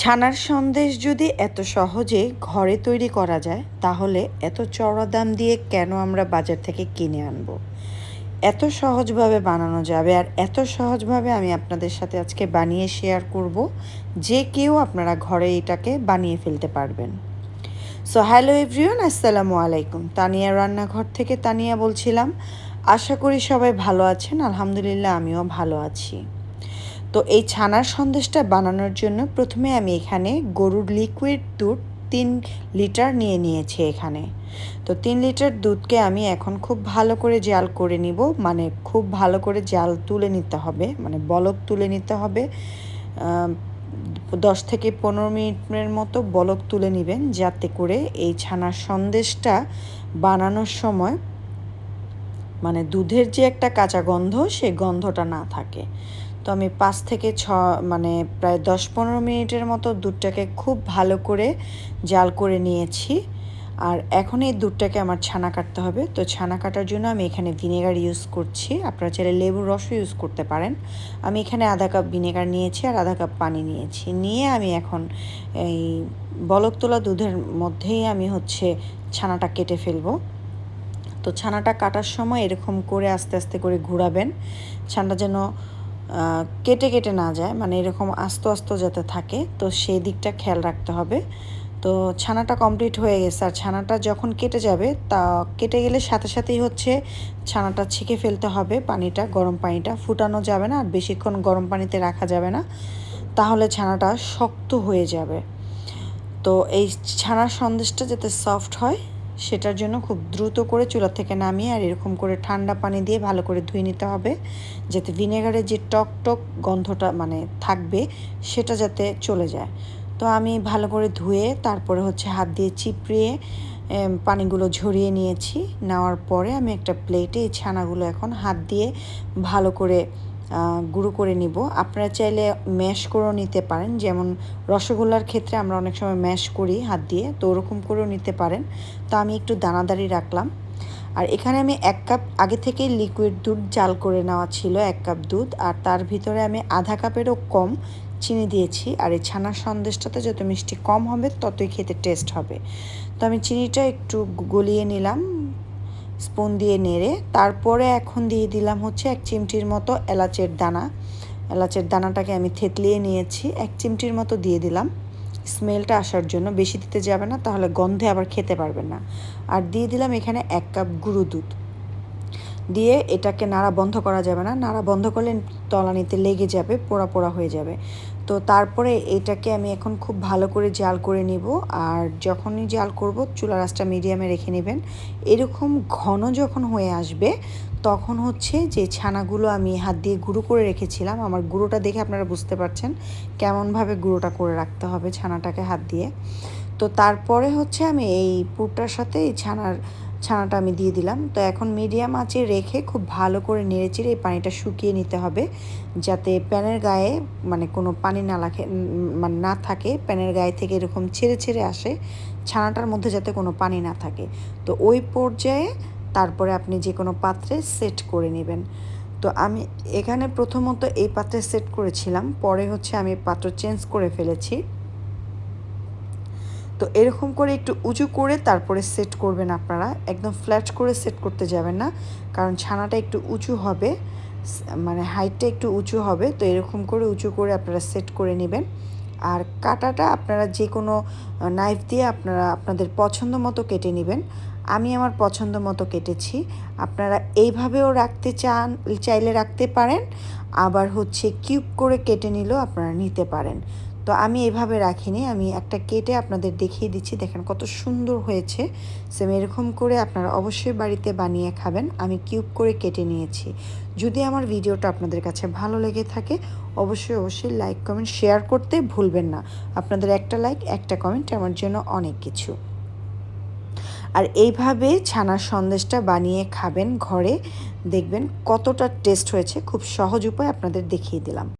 ছানার সন্দেশ যদি এত সহজে ঘরে তৈরি করা যায়, তাহলে এত চড়া দাম দিয়ে কেন আমরা বাজার থেকে কিনে আনব? এত সহজভাবে বানানো যাবে আর এত সহজভাবে আমি আপনাদের সাথে আজকে বানিয়ে শেয়ার করব যে কেউ আপনারা ঘরে এটাকে বানিয়ে ফেলতে পারবেন। সো হ্যালো এভরিওয়ান আসসালামু আলাইকুম। তানিয়া রান্নাঘর থেকে তানিয়া বলছিলাম। আশা করি সবাই ভালো আছেন, আলহামদুলিল্লাহ আমিও ভালো আছি। তো এই ছানার সন্দেশটা বানানোর জন্য প্রথমে আমি এখানে গরুর লিকুইড দুধ তিন লিটার নিয়ে নিয়েছি এখানে। তো তিন লিটার দুধকে আমি এখন খুব ভালো করে জাল করে নিব মানে খুব ভালো করে জাল তুলে নিতে হবে মানে বলক তুলে নিতে হবে। দশ থেকে পনেরো মিনিটের মতো বলক তুলে নেবেন যাতে করে এই ছানার সন্দেশটা বানানোর সময় মানে দুধের যে একটা কাঁচা গন্ধ সেই গন্ধটা না থাকে। তো আমি পাঁচ থেকে ছ মানে প্রায় দশ পনেরো মিনিটের মতো দুধটাকে খুব ভালো করে জাল করে নিয়েছি। আর এখন এই দুধটাকে আমার ছানা কাটতে হবে। তো ছানা কাটার জন্য আমি এখানে ভিনেগার ইউজ করছি। আপনারা চাইলে লেবুর রসও ইউজ করতে পারেন। আমি এখানে আধা কাপ ভিনেগার নিয়েছি আর আধা কাপ পানি নিয়েছি। নিয়ে আমি এখন এই বলক তোলা দুধের মধ্যেই আমি হচ্ছে ছানাটা কেটে ফেলব। তো ছানাটা কাটার সময় এরকম করে আস্তে আস্তে করে ঘোরাবেন। ছানাটা যেন কেটে কেটে না যায় মানে এরকম আস্তে আস্তে যাতে থাকে, তো সেই দিকটা খেয়াল রাখতে হবে। তো ছানাটা কমপ্লিট হয়ে গেছে, আর ছানাটা যখন কেটে যাবে, তা কেটে গেলে সাথে সাথেই হচ্ছে ছানাটা ছেঁকে ফেলতে হবে, পানিটা, গরম পানিটা। ফুটানো যাবে না, আর বেশিক্ষণ গরম পানিতে রাখা যাবে না, তাহলে ছানাটা শক্ত হয়ে যাবে। তো এই ছানার সন্দেশটা যাতে সফট হয় সেটার জন্য খুব দ্রুত করে চুলা থেকে নামিয়ে আর এরকম করে ঠান্ডা পানি দিয়ে ভালো করে ধুয়ে নিতে হবে, যাতে ভিনেগারের যে টক টক গন্ধটা মানে থাকবে সেটা যাতে চলে যায়। তো আমি ভালো করে ধুয়ে তারপরে হচ্ছে হাত দিয়ে চিপড়িয়ে পানিগুলো ঝরিয়ে নিয়েছি। নেওয়ার পরে আমি একটা প্লেটে এই ছানাগুলো এখন হাত দিয়ে ভালো করে গুঁড়ো করে নিব। আপনারা চাইলে ম্যাশ করেও নিতে পারেন। যেমন রসগোল্লার ক্ষেত্রে আমরা অনেক সময় ম্যাশ করি হাত দিয়ে, তো ওরকম করেও নিতে পারেন। তো আমি একটু দানাদারি রাখলাম। আর এখানে আমি এক কাপ, আগে থেকেই লিকুইড দুধ জাল করে নেওয়া ছিল, এক কাপ দুধ। আর তার ভিতরে আমি আধা কাপেরও কম চিনি দিয়েছি। আর এই ছানার সন্দেশটাতে যত মিষ্টি কম হবে, ততই খেতে টেস্ট হবে। তো আমি চিনিটা একটু গলিয়ে নিলাম। স্পুন দিয়ে নেড়ে, তারপরে এখন দিয়ে দিলাম হচ্ছে এক চিমটির মতো এলাচের দানা। এলাচের দানাটাকে আমি থেতলিয়ে নিয়েছি, এক চিমটির মতো দিয়ে দিলাম। স্মেলটা আসার জন্য, বেশি দিতে যাবে না, তাহলে গন্ধে আবার খেতে পারবেন না। আর দিয়ে দিলাম এখানে এক কাপ গুঁড়ো দুধ। দিয়ে এটাকে নাড়া বন্ধ করা যাবে না। নাড়া বন্ধ করলে তলানিতে লেগে যাবে, পোড়া পোড়া হয়ে যাবে। তো তারপরে এটাকে আমি এখন খুব ভালো করে জাল করে নিব আর যখনই জাল করব চুলা রাসটা মিডিয়ামে রেখে নেবেন। এরকম ঘন যখন হয়ে আসবে তখন হচ্ছে যে ছানাগুলো আমি হাত দিয়ে গুঁড়ো করে রেখেছিলাম। আমার গুঁড়োটা দেখে আপনারা বুঝতে পারছেন কেমনভাবে গুঁড়োটা করে রাখতে হবে ছানাটাকে হাত দিয়ে। তো তারপরে হচ্ছে আমি এই পুরটার সাথে এই ছানার ছানাটা আমি দিয়ে দিলাম। তো এখন মিডিয়াম আঁচে রেখে খুব ভালো করে নেড়েচেড়ে এই পানিটা শুকিয়ে নিতে হবে। যাতে প্যানের গায়ে মানে কোনো পানি না লাখে মানে না থাকে। প্যানের গায়ে থেকে এরকম ছেড়ে ছেড়ে আসে। ছানাটার মধ্যে যাতে কোনো পানি না থাকে। তো ওই পর্যায়ে তারপরে আপনি যে কোনো পাত্রে সেট করে নেবেন। তো আমি এখানে প্রথমত এই পাত্রে সেট করেছিলাম। পরে হচ্ছে আমি পাত্র চেঞ্জ করে ফেলেছি। তো এরকম করে একটু উঁচু করে তারপরে সেট করবেন আপনারা। একদম ফ্ল্যাট করে সেট করতে যাবেন না, কারণ ছানাটা একটু উঁচু হবে মানে হাইটটা একটু উঁচু হবে, তো এরকম করে উঁচু করে আপনারা সেট করে নেবেন। আর কাটাটা আপনারা যে কোনো নাইফ দিয়ে আপনারা আপনাদের পছন্দ মতো কেটে নেবেন। আমি আমার পছন্দ মতো কেটেছি। আপনারা এইভাবেও রাখতে চান, চাইলে রাখতে পারেন, আবার হচ্ছে কিউব করে কেটে নিলেও আপনারা নিতে পারেন। তো আমি এভাবে রাখিনি, আমি একটা কেটে আপনাদের দেখিয়ে দিচ্ছি। দেখেন কত সুন্দর হয়েছে। সেম এরকম করে আপনারা অবশ্যই বাড়িতে বানিয়ে খাবেন। আমি কিউব করে কেটে নিয়েছি। যদি আমার ভিডিওটা আপনাদের কাছে ভালো লেগে থাকে, অবশ্যই অবশ্যই লাইক, কমেন্ট, শেয়ার করতে ভুলবেন না। আপনাদের একটা লাইক, একটা কমেন্ট আমার জন্য অনেক কিছু। আর এইভাবে ছানার সন্দেশটা বানিয়ে খাবেন ঘরে। দেখবেন কতটা টেস্ট হয়েছে। খুব সহজ উপায় আপনাদের দেখিয়ে দিলাম।